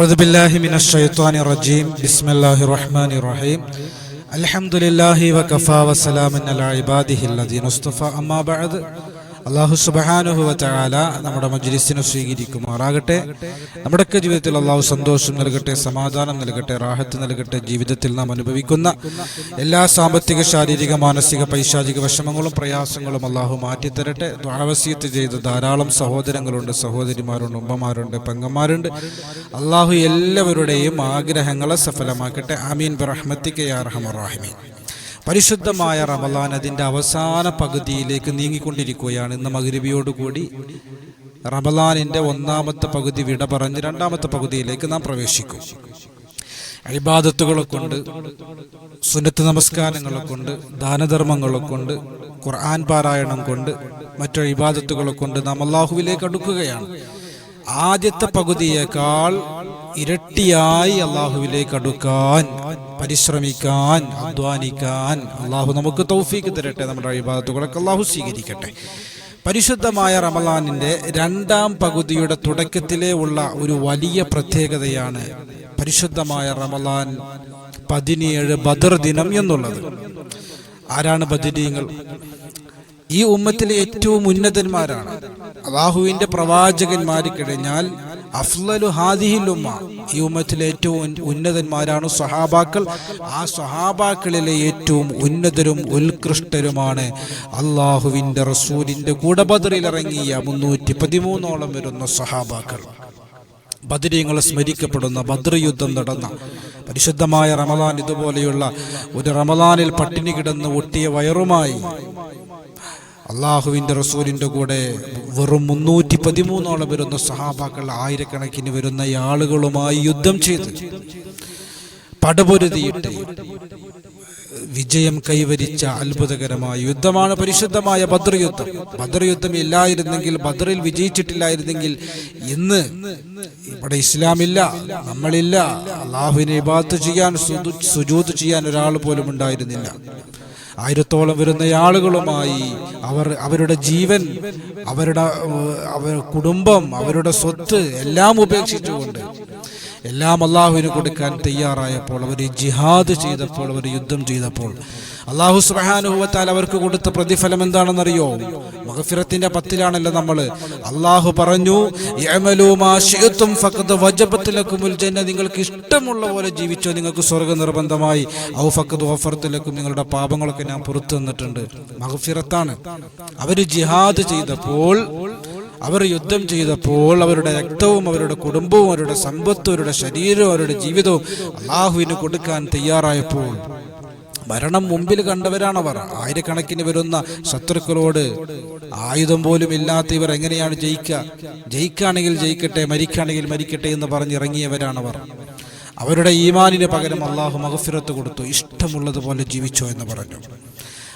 أعوذ بالله من الشيطان الرجيم بسم الله الرحمن الرحيم الحمد لله وكفى وسلام على عباده الذين اصطفى أما بعد അള്ളാഹു സുബാനുഹുവ ചാല നമ്മുടെ മജ്ലിസിനെ സ്വീകരിക്കുമാറാകട്ടെ. നമ്മുടെയൊക്കെ ജീവിതത്തിൽ അള്ളാഹു സന്തോഷം നൽകട്ടെ സമാധാനം നൽകട്ടെ റാഹത്ത് നൽകട്ടെ ജീവിതത്തിൽ നാം അനുഭവിക്കുന്ന എല്ലാ സാമ്പത്തിക ശാരീരിക മാനസിക പൈശാചിക വിഷമങ്ങളും പ്രയാസങ്ങളും അള്ളാഹു മാറ്റിത്തരട്ടെ. ദ്വാവസ്യത്ത് ചെയ്ത ധാരാളം സഹോദരങ്ങളുണ്ട് സഹോദരിമാരുണ്ട് ഉമ്മമാരുണ്ട് പെങ്ങന്മാരുണ്ട്. അള്ളാഹു എല്ലാവരുടെയും ആഗ്രഹങ്ങളെ സഫലമാക്കട്ടെ. ആമീൻ. ബറഹ്മത്തിക്ക് യാ റഹ്മർ റഹീമീൻ. പരിശുദ്ധമായ റമലാൻ അതിന്റെ അവസാന പകുതിയിലേക്ക് നീങ്ങിക്കൊണ്ടിരിക്കുകയാണ് ഇന്ന് മകരുവിയോടുകൂടി റമലാനിന്റെ ഒന്നാമത്തെ പകുതി വിട പറഞ്ഞ് രണ്ടാമത്തെ പകുതിയിലേക്ക് നാം പ്രവേശിക്കും. അഴിബാദത്തുകളെ കൊണ്ട് സുന്നത്ത് നമസ്കാരങ്ങളെ കൊണ്ട് ദാനധർമ്മങ്ങളെ കൊണ്ട് ഖുർആൻ പാരായണം കൊണ്ട് മറ്റു ഇബാദത്തുകളെ കൊണ്ട് നാം അള്ളാഹുവിലേക്ക് അടുക്കുകയാണ്. ആദ്യത്തെ പകുതിയേക്കാൾ ഇരട്ടിയായി അള്ളാഹുവിലേക്ക് അടുക്കാൻ പരിശ്രമിക്കാൻ അധ്വാനിക്കാൻ അള്ളാഹു നമുക്ക് തൗഫീക്ക് തരട്ടെ നമ്മുടെ അഴിബാദത്തുകളൊക്കെ അള്ളാഹു സ്വീകരിക്കട്ടെ. പരിശുദ്ധമായ റമലാനിന്റെ രണ്ടാം പകുതിയുടെ തുടക്കത്തിലേ ഉള്ള ഒരു വലിയ പ്രത്യേകതയാണ് പരിശുദ്ധമായ റമലാൻ പതിനേഴ് ബദർ ദിനം എന്നുള്ളത്. ആരാണ് ബദിരീങ്ങൾ? ഈ ഉമ്മത്തിലെ ഏറ്റവും ഉന്നതന്മാരാണ്. അള്ളാഹുവിന്റെ പ്രവാചകന്മാർ കഴിഞ്ഞാൽ അഫ്ലലു ഹാദിഹിൽ ഉമ്മ ഈ ഉമ്മത്തിലെ ഏറ്റവും ഉന്നതന്മാരാണ് സഹാബാക്കൾ ആ സഹാബാക്കളിലെ ഏറ്റവും ഉന്നതരും ഉത്കൃഷ്ടരുമാണ് അള്ളാഹുവിന്റെ റസൂലിന്റെ കൂടെ ബദറിൽ ഇറങ്ങിയ മുന്നൂറ്റി പതിമൂന്നോളം വരുന്ന സഹാബാക്കൾ ബദരീങ്ങൾ സ്മരിക്കപ്പെടുന്ന ബദ്ര യുദ്ധം നടന്ന പരിശുദ്ധമായ റമദാൻ ഇതുപോലെയുള്ള ഒരു റമദാനിൽ പട്ടിണി കിടന്ന് ഒട്ടിയ വയറുമായി അള്ളാഹുവിന്റെ റസൂലിന്റെ കൂടെ വെറും മുന്നൂറ്റി പതിമൂന്നോളം വരുന്ന സഹാബാക്കൾ ആയിരക്കണക്കിന് വരുന്ന ആളുകളുമായി യുദ്ധം ചെയ്ത് പടപൊരുതിയിട്ട് വിജയം കൈവരിച്ച അത്ഭുതകരമായ യുദ്ധമാണ് പരിശുദ്ധമായ ബദ്ര യുദ്ധം. ബദ്ര യുദ്ധം ഇല്ലായിരുന്നെങ്കിൽ ബദറിൽ വിജയിച്ചിട്ടില്ലായിരുന്നെങ്കിൽ ഇന്ന് ഇവിടെ ഇസ്ലാമില്ല നമ്മളില്ല. അള്ളാഹുവിനെ ഇബാത്ത് ചെയ്യാൻ സുജൂത് ചെയ്യാൻ ഒരാൾ പോലും ഉണ്ടായിരുന്നില്ല. ആയിരത്തോളം വരുന്ന ആളുകളുമായി അവർ അവരുടെ ജീവൻ അവരുടെ കുടുംബം അവരുടെ സ്വത്ത് എല്ലാം ഉപേക്ഷിച്ചുകൊണ്ട് എല്ലാം അള്ളാഹുവിന് കൊടുക്കാൻ തയ്യാറായപ്പോൾ അവർ ജിഹാദ് ചെയ്തപ്പോൾ അവർ യുദ്ധം ചെയ്തപ്പോൾ. അള്ളാഹു സുബാനുഭവത്താൽ അവർക്ക് കൊടുത്ത പ്രതിഫലം എന്താണെന്നറിയോ? മഹഫിറത്തിന്റെ പത്തിലാണല്ലോ നമ്മൾ അള്ളാഹു പറഞ്ഞു നിങ്ങൾക്ക് ഇഷ്ടമുള്ള പോലെ ജീവിച്ചോ നിങ്ങൾക്ക് സ്വർഗ നിർബന്ധമായി. ഔ ഫക്കത് ഓഫർത്തിലേക്കും നിങ്ങളുടെ പാപങ്ങളൊക്കെ ഞാൻ പുറത്തു തന്നിട്ടുണ്ട്. മഹഫിറത്താണ് അവർ ജിഹാദ് ചെയ്തപ്പോൾ അവർ യുദ്ധം ചെയ്തപ്പോൾ അവരുടെ രക്തവും അവരുടെ കുടുംബവും അവരുടെ സമ്പത്തും അവരുടെ ശരീരവും അവരുടെ ജീവിതവും അള്ളാഹുവിന് കൊടുക്കാൻ തയ്യാറായപ്പോൾ മരണം മുമ്പിൽ കണ്ടവരാണവർ. ആയിരക്കണക്കിന് വരുന്ന ശത്രുക്കളോട് ആയുധം പോലും ഇല്ലാത്ത ഇവർ എങ്ങനെയാണ് ജയിക്കുക ജയിക്കുകയാണെങ്കിൽ ജയിക്കട്ടെ മരിക്കുകയാണെങ്കിൽ മരിക്കട്ടെ എന്ന് പറഞ്ഞിറങ്ങിയവരാണവർ അവരുടെ ഈമാനിന് പകരം അള്ളാഹു മഹഫിറത്ത് കൊടുത്തു. ഇഷ്ടമുള്ളതുപോലെ ജീവിച്ചോ എന്ന് പറഞ്ഞു.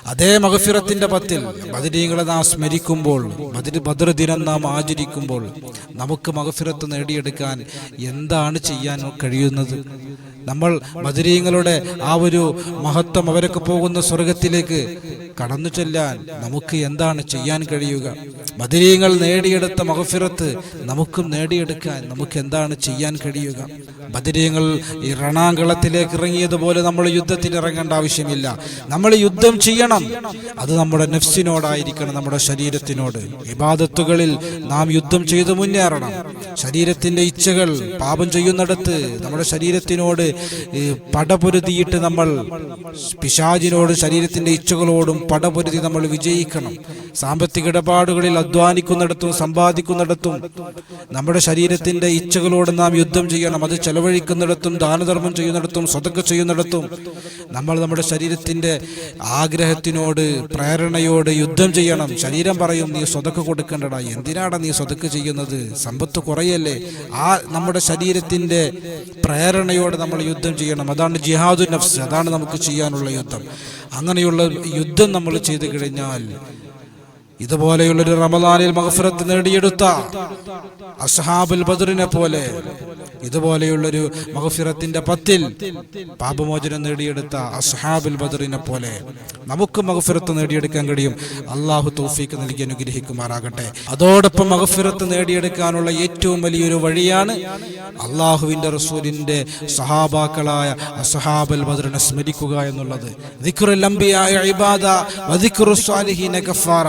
അതേ മഹഫിറത്തിന്റെ പത്തിൽ ബദരീങ്ങളെ നാം സ്മരിക്കുമ്പോൾ ബദർ ബദർ ദിനം നാം ആചരിക്കുമ്പോൾ നമുക്ക് മഹഫിറത്ത് നേടിയെടുക്കാൻ എന്താണ് ചെയ്യാൻ കഴിയുന്നത്? നമ്മൾ ബദരീങ്ങളുടെ ആ ഒരു മഹത്വം അവരൊക്കെ പോകുന്ന സ്വർഗത്തിലേക്ക് കടന്നു ചെല്ലാൻ നമുക്ക് എന്താണ് ചെയ്യാൻ കഴിയുക? ബദരീങ്ങൾ നേടിയെടുത്ത മഹഫിറത്ത് നമുക്കും നേടിയെടുക്കാൻ നമുക്ക് എന്താണ് ചെയ്യാൻ കഴിയുക? ബദരീങ്ങൾ ഈ രണാങ്കളത്തിലേക്ക് ഇറങ്ങിയതുപോലെ നമ്മൾ യുദ്ധത്തിൽ ഇറങ്ങേണ്ട ആവശ്യമില്ല. നമ്മൾ യുദ്ധം ചെയ്യണം. അത് നമ്മുടെ നെഫ്സിനോടായിരിക്കണം നമ്മുടെ ശരീരത്തിനോട്. വിവാദത്തുകളിൽ നാം യുദ്ധം ചെയ്ത് മുന്നേറണം. ശരീരത്തിന്റെ ഇച്ഛകൾ പാപം ചെയ്യുന്നിടത്ത് നമ്മുടെ ശരീരത്തിനോട് പടപൊരുതിയിട്ട് നമ്മൾ പിശാചിനോട് ശരീരത്തിന്റെ ഇച്ഛകളോടും പടപൊരുതി നമ്മൾ വിജയിക്കണം. സാമ്പത്തിക ഇടപാടുകളിൽ അധ്വാനിക്കുന്നിടത്തും സമ്പാദിക്കുന്നിടത്തും നമ്മുടെ ശരീരത്തിന്റെ ഇച്ഛകളോട് നാം യുദ്ധം ചെയ്യണം. അത് ചെലവഴിക്കുന്നിടത്തും ദാനധർമ്മം ചെയ്യുന്നിടത്തും സ്വതക്ക ചെയ്യുന്നിടത്തും നമ്മൾ നമ്മുടെ ശരീരത്തിന്റെ ആഗ്രഹത്തിനോട് പ്രേരണയോട് യുദ്ധം ചെയ്യണം. ശരീരം പറയും നീ സ്വതക്ക് കൊടുക്കേണ്ടടാ. എന്തിനാടാ നീ സ്വതക്ക് ചെയ്യുന്നത്? സമ്പത്ത് കുറയല്ലേ. ആ നമ്മുടെ ശരീരത്തിന്റെ പ്രേരണയോട് നമ്മൾ യുദ്ധം ചെയ്യണം. അതാണ് ജിഹാദു നഫ്സ്. അതാണ് നമുക്ക് ചെയ്യാനുള്ള യുദ്ധം. അങ്ങനെയുള്ള യുദ്ധം നമ്മൾ ചെയ്തു കഴിഞ്ഞാൽ ഇതുപോലെയുള്ളൊരു റമദാനിൽ മഹഫുരത്ത് നേടിയെടുത്ത അസ്ഹാബുൽ ബദറിനെ പോലെ ഇതുപോലെയുള്ളൊരു മഹഫിറത്തിന്റെ പത്തിൽ പാപമോചനം നേടിയെടുത്ത അസ്ഹാബുൽ ബദറിനെ പോലെ നമുക്ക് മഹഫിറത്ത് നേടിയെടുക്കാൻ കഴിയും. അള്ളാഹു തൗഫീക്ക് നൽകി അനുഗ്രഹിക്കുമാറാകട്ടെ. അതോടൊപ്പം മഹഫിറത്ത് നേടിയെടുക്കാനുള്ള ഏറ്റവും വലിയൊരു വഴിയാണ് അള്ളാഹുവിന്റെ റസൂലിന്റെ സഹാബാക്കളായ അസഹാബൽ ബദറിനെ സ്മരിക്കുക എന്നുള്ളത്. അംബിയായ ഇബാദ വദിക്റുസ് സ്വാലിഹീന കഫാറ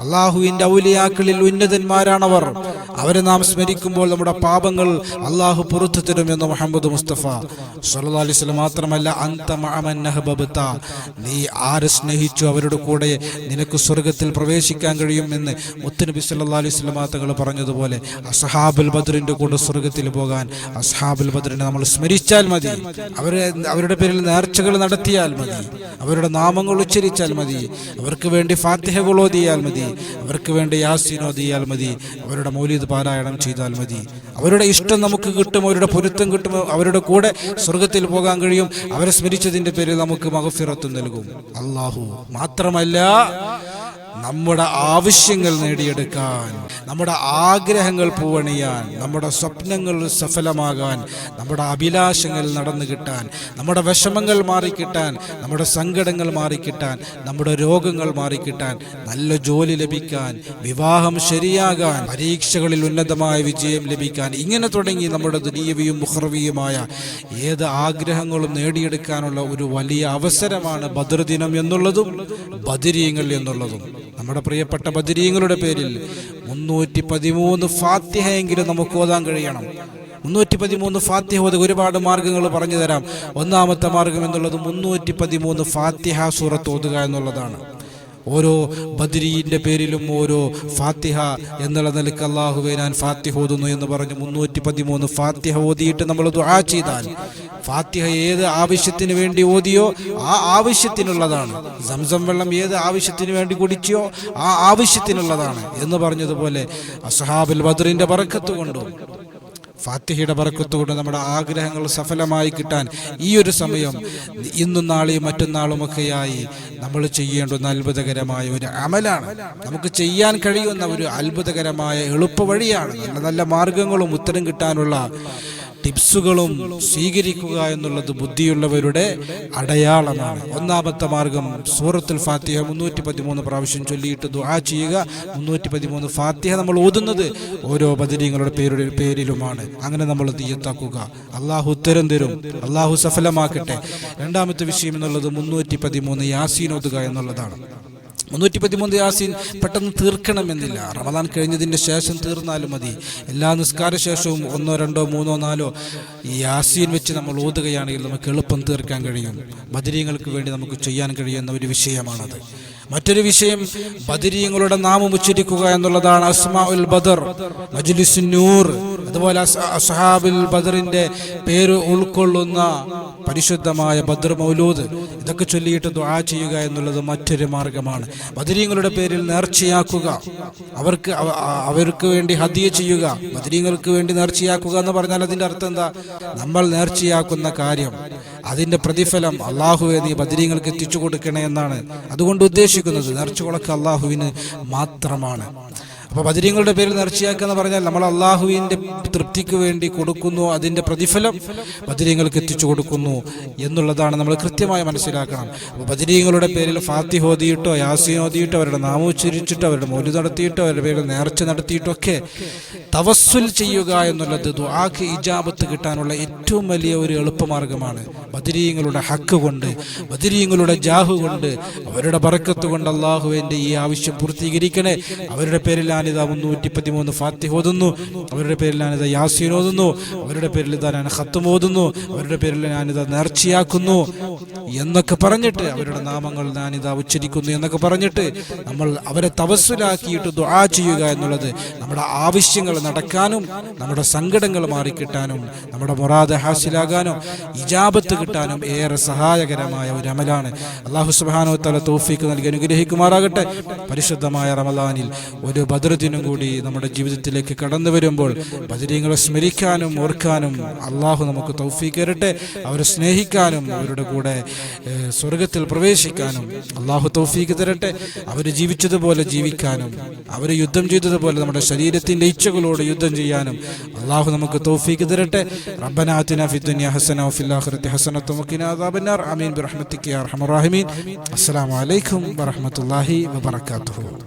അള്ളാഹുവിന്റെ ഔലിയാക്കളിൽ ഉന്നതന്മാരാണവർ. അവരെ നാം സ്മരിക്കുമ്പോൾ നമ്മുടെ പാപങ്ങൾ അള്ളാഹു പുറത്തു തരുമെന്ന് മുഹമ്മദ് മുസ്തഫ വസല്ലം മാത്രമല്ല നീ ആരെ സ്നേഹിച്ചു അവരുടെ കൂടെ നിനക്ക് സ്വർഗത്തിൽ പ്രവേശിക്കാൻ കഴിയുമെന്ന് മുത്തനബി വസല്ലം തങ്ങൾ പറഞ്ഞതുപോലെ അസഹാബുൽ ബദറിന്റെ കൂടെ സ്വർഗത്തിൽ പോകാൻ അസഹാബുൽ ബദറിനെ നമ്മൾ സ്മരിച്ചാൽ മതി. അവരെ അവരുടെ പേരിൽ നേർച്ചകൾ നടത്തിയാൽ മതി. അവരുടെ നാമങ്ങൾ ഉച്ചരിച്ചാൽ മതി. അവർക്ക് വേണ്ടി ഫാത്തിഹകൾ ഓതിയാൽ മതി. അവർക്ക് വേണ്ടി യാസീൻ ഓതിയാൽ മതി. അവരുടെ മൗലിദ് പാരായണം ചെയ്താൽ മതി. അവരുടെ ഇഷ്ടം നമുക്ക് കിട്ടും അവരുടെ പൊരുത്തം കിട്ടും അവരുടെ കൂടെ സ്വർഗത്തിൽ പോകാൻ കഴിയും. അവരെ സ്മരിച്ചതിന്റെ പേരിൽ നമുക്ക് മഹഫിറത്ത് നൽകും. അള്ളാഹു മാത്രമല്ല നമ്മുടെ ആവശ്യങ്ങൾ നേടിയെടുക്കാൻ നമ്മുടെ ആഗ്രഹങ്ങൾ പൂവണിയാൻ നമ്മുടെ സ്വപ്നങ്ങൾ സഫലമാകാൻ നമ്മുടെ അഭിലാഷങ്ങൾ നടന്നു കിട്ടാൻ നമ്മുടെ വിഷമങ്ങൾ മാറിക്കിട്ടാൻ നമ്മുടെ സങ്കടങ്ങൾ മാറിക്കിട്ടാൻ നമ്മുടെ രോഗങ്ങൾ മാറിക്കിട്ടാൻ നല്ല ജോലി ലഭിക്കാൻ വിവാഹം ശരിയാകാൻ പരീക്ഷകളിൽ ഉന്നതമായ വിജയം ലഭിക്കാൻ ഇങ്ങനെ തുടങ്ങി നമ്മുടെ ദുനീയവിയും മുഹർവിയുമായ ഏത് ആഗ്രഹങ്ങളും നേടിയെടുക്കാനുള്ള ഒരു വലിയ അവസരമാണ് ബദർദിനം എന്നുള്ളതും ബദിരീങ്ങൾ എന്നുള്ളതും. നമ്മുടെ പ്രിയപ്പെട്ട ബദിരീങ്ങളുടെ പേരിൽ മുന്നൂറ്റി പതിമൂന്ന് ഫാത്തിഹയെങ്കിലും നമുക്ക് ഓതാൻ കഴിയണം. മുന്നൂറ്റി പതിമൂന്ന് ഫാത്തിഹ ഓതുക ഒരുപാട് മാർഗങ്ങൾ പറഞ്ഞു തരാം. ഒന്നാമത്തെ മാർഗം എന്നുള്ളത് മുന്നൂറ്റി പതിമൂന്ന് ഫാത്തിഹ സൂറത്ത് ഓതുക എന്നുള്ളതാണ്. ഓരോ ബദ്രീന്റെ പേരിലും ഓരോ ഫാത്തിഹ എന്നുള്ള നിലയ്ക്ക് അള്ളാഹുവെ ഞാൻ ഫാത്തിഹ ഓതുന്നു എന്ന് പറഞ്ഞ് മുന്നൂറ്റി പതിമൂന്ന് ഫാത്തിഹ ഓതിയിട്ട് നമ്മൾ ദുആ ചെയ്താൽ ഫാത്തിഹ ഏത് ആവശ്യത്തിന് വേണ്ടി ഓതിയോ ആ ആവശ്യത്തിനുള്ളതാണ്. സംസം വെള്ളം ഏത് ആവശ്യത്തിന് വേണ്ടി കുടിച്ചോ ആ ആവശ്യത്തിനുള്ളതാണ് എന്ന് പറഞ്ഞതുപോലെ അസഹാബുൽ ബദ്രിന്റെ പറക്കത്ത് കൊണ്ടും ഫാത്തിഹയുടെ പറക്കത്തുകൊണ്ട് നമ്മുടെ ആഗ്രഹങ്ങൾ സഫലമായി കിട്ടാൻ ഈ ഒരു സമയം ഇന്നും നാളെയും മറ്റന്നാളുമൊക്കെയായി നമ്മൾ ചെയ്യേണ്ടുന്ന അത്ഭുതകരമായ ഒരു അമലാണ്. നമുക്ക് ചെയ്യാൻ കഴിയുന്ന ഒരു അത്ഭുതകരമായ എളുപ്പവഴിയാണ്. നല്ല നല്ല മാർഗങ്ങളും ഉത്തരം കിട്ടാനുള്ള ടിപ്സുകളും സ്വീകരിക്കുക എന്നുള്ളത് ബുദ്ധിയുള്ളവരുടെ അടയാളമാണ്. ഒന്നാമത്തെ മാർഗം സൂറത്തുൽ ഫാത്തിഹ മുന്നൂറ്റി പതിമൂന്ന് പ്രാവശ്യം ചൊല്ലിയിട്ട് ദുആ ചെയ്യുക. മുന്നൂറ്റി പതിമൂന്ന് ഫാത്തിഹ നമ്മൾ ഓതുന്നത് ഓരോ ബദരീങ്ങളുടെ പേരുടെ പേരിലുമാണ്. അങ്ങനെ നമ്മൾ തീയത്താക്കുക. അള്ളാഹു ഉത്തരം തരും. അള്ളാഹു സഫലമാക്കട്ടെ. രണ്ടാമത്തെ വിഷയം എന്നുള്ളത് മുന്നൂറ്റി പതിമൂന്ന് യാസീൻ ഓതുക എന്നുള്ളതാണ്. മുന്നൂറ്റി പതിമൂന്ന് യാസീൻ പെട്ടെന്ന് തീർക്കണമെന്നില്ല. റമദാൻ കഴിഞ്ഞതിന്റെ ശേഷം തീർന്നാലും മതി. എല്ലാ നിസ്കാര ശേഷവും ഒന്നോ രണ്ടോ മൂന്നോ നാലോ യാസീൻ വെച്ച് നമ്മൾ ഓതുകയാണെങ്കിൽ നമുക്ക് എളുപ്പം തീർക്കാൻ കഴിയും. ബദരീങ്ങൾക്ക് വേണ്ടി നമുക്ക് ചെയ്യാൻ കഴിയുന്ന ഒരു വിഷയമാണത്. മറ്റൊരു വിഷയം ബദരീങ്ങളുടെ നാമം ഉച്ചരിക്കുക എന്നുള്ളതാണ് അസ്മാ ഉൽ ബദർ മജ്ലിസ് നൂർ. അതുപോലെ അസഹാബുൽ ബദറിന്റെ പേര് ഉൾക്കൊള്ളുന്ന പരിശുദ്ധമായ ബദർ മൗലൂദ് ഇതൊക്കെ ചൊല്ലിയിട്ട് ദുആ ചെയ്യുക എന്നുള്ളത് മറ്റൊരു മാർഗമാണ്. ബദരീങ്ങളുടെ പേരിൽ നേർച്ചയാക്കുക. അവർക്ക് അവർക്ക് വേണ്ടി ഹദിയ ചെയ്യുക. ബദരീങ്ങൾക്ക് വേണ്ടി നേർച്ചയാക്കുക എന്ന് പറഞ്ഞാൽ അതിന്റെ അർത്ഥം എന്താ? നമ്മൾ നേർച്ചയാക്കുന്ന കാര്യം. അതിന്റെ പ്രതിഫലം അള്ളാഹുവെ നീ ബദരീങ്ങൾക്ക് എത്തിച്ചു കൊടുക്കണേ എന്നാണ്. അതുകൊണ്ട് ഉദ്ദേശിക്കുന്നത് നേർച്ചകളൊക്കെ അള്ളാഹുവിന് മാത്രമാണ്. അപ്പോൾ ബദരീങ്ങളുടെ പേരിൽ നേർച്ചയാക്കുക എന്ന് പറഞ്ഞാൽ നമ്മൾ അള്ളാഹുവിന്റെ തൃപ്തിക്ക് വേണ്ടി കൊടുക്കുന്നു അതിന്റെ പ്രതിഫലം ബദരീങ്ങൾക്ക് എത്തിച്ചു കൊടുക്കുന്നു എന്നുള്ളതാണ് നമ്മൾ കൃത്യമായി മനസ്സിലാക്കണം. അപ്പോൾ ബദരീങ്ങളുടെ പേരിൽ ഫാത്തി ഓതിയിട്ടോ യാസീൻ ഓതിയിട്ടോ അവരുടെ നാമം ഉച്ചരിച്ചിട്ടോ അവരുടെ മൗലി നടത്തിയിട്ടോ അവരുടെ പേരിൽ നേർച്ച നടത്തിയിട്ടോ ഒക്കെ തവസ്സുൽ ചെയ്യുക എന്നുള്ളത് ദുആക്ക് ഇജാബത്ത് കിട്ടാനുള്ള ഏറ്റവും വലിയ ഒരു എളുപ്പമാർഗമാണ്. ബദരീങ്ങളുടെ ഹക്ക് കൊണ്ട് ബദരീങ്ങളുടെ ജാഹ് കൊണ്ട് അവരുടെ ബറക്കത്ത് കൊണ്ട് അള്ളാഹുവിന്റെ ഈ ആവശ്യം പൂർത്തീകരിക്കണേ. അവരുടെ പേരിലാണിതാ മുന്നൂറ്റി പതിമൂന്ന് ഫാത്തി ഓതുന്നു അവരുടെ പേരിലാണിതാ യാസീൻ ഓതുന്നു അവരുടെ പേരിൽ ഇതാ ഞാൻ ഹത്തും ഓതുന്നു അവരുടെ പേരിൽ ഞാനിതാ നേർച്ചയാക്കുന്നു. എന്നൊക്കെ പറഞ്ഞിട്ട് അവരുടെ നാമങ്ങൾ ഞാനിതാ ഉച്ചരിക്കുന്നു എന്നൊക്കെ പറഞ്ഞിട്ട് നമ്മൾ അവരെ തപസ്സിലാക്കിയിട്ട് ദുആ ചെയ്യുക എന്നുള്ളത് നമ്മുടെ ആവശ്യങ്ങൾ നടക്കാനും നമ്മുടെ സങ്കടങ്ങൾ മാറിക്കിട്ടാനും നമ്മുടെ മുറാദ് ഹാസിലാകാനും ഇജാബത്ത് കിട്ടാനും ഏറെ സഹായകരമായ ഒരു അമലാണ്. അള്ളാഹു സുബാനോ തല തോഫിക്ക് നൽകി അനുഗ്രഹിക്കുമാറാകട്ടെ. പരിശുദ്ധമായ റമലാനിൽ ഒരു ബദർ ദിനം കൂടി നമ്മുടെ ജീവിതത്തിലേക്ക് കടന്നു വരുമ്പോൾ ബദരീങ്ങൾ നിങ്ങളെ സ്മരിക്കാനും ഓർക്കാനും അള്ളാഹു നമുക്ക് തൗഫീക്ക് തരട്ടെ. അവരെ സ്നേഹിക്കാനും അവരുടെ കൂടെ സ്വർഗത്തിൽ പ്രവേശിക്കാനും അള്ളാഹു തൗഫീക്ക് തരട്ടെ. അവർ ജീവിച്ചതുപോലെ ജീവിക്കാനും അവർ യുദ്ധം ചെയ്തതുപോലെ നമ്മുടെ ശരീരത്തിന്റെ ഇച്ഛകളോട് യുദ്ധം ചെയ്യാനും അള്ളാഹു നമുക്ക് തൗഫീക്ക് തരട്ടെ. റബ്ബനാത്തിന ഫിദ്ദുനിയ ഹസന വഫിൽ ആഖിറതി ഹസനത വഖിന അദാബന്നാർ. ആമീൻ. ബിറഹ്മതിക യാ അർഹമർ റഹീമീൻ. അസ്സലാമു അലൈക്കും വറഹ്മത്തുള്ളാഹി വബറകാതുഹു.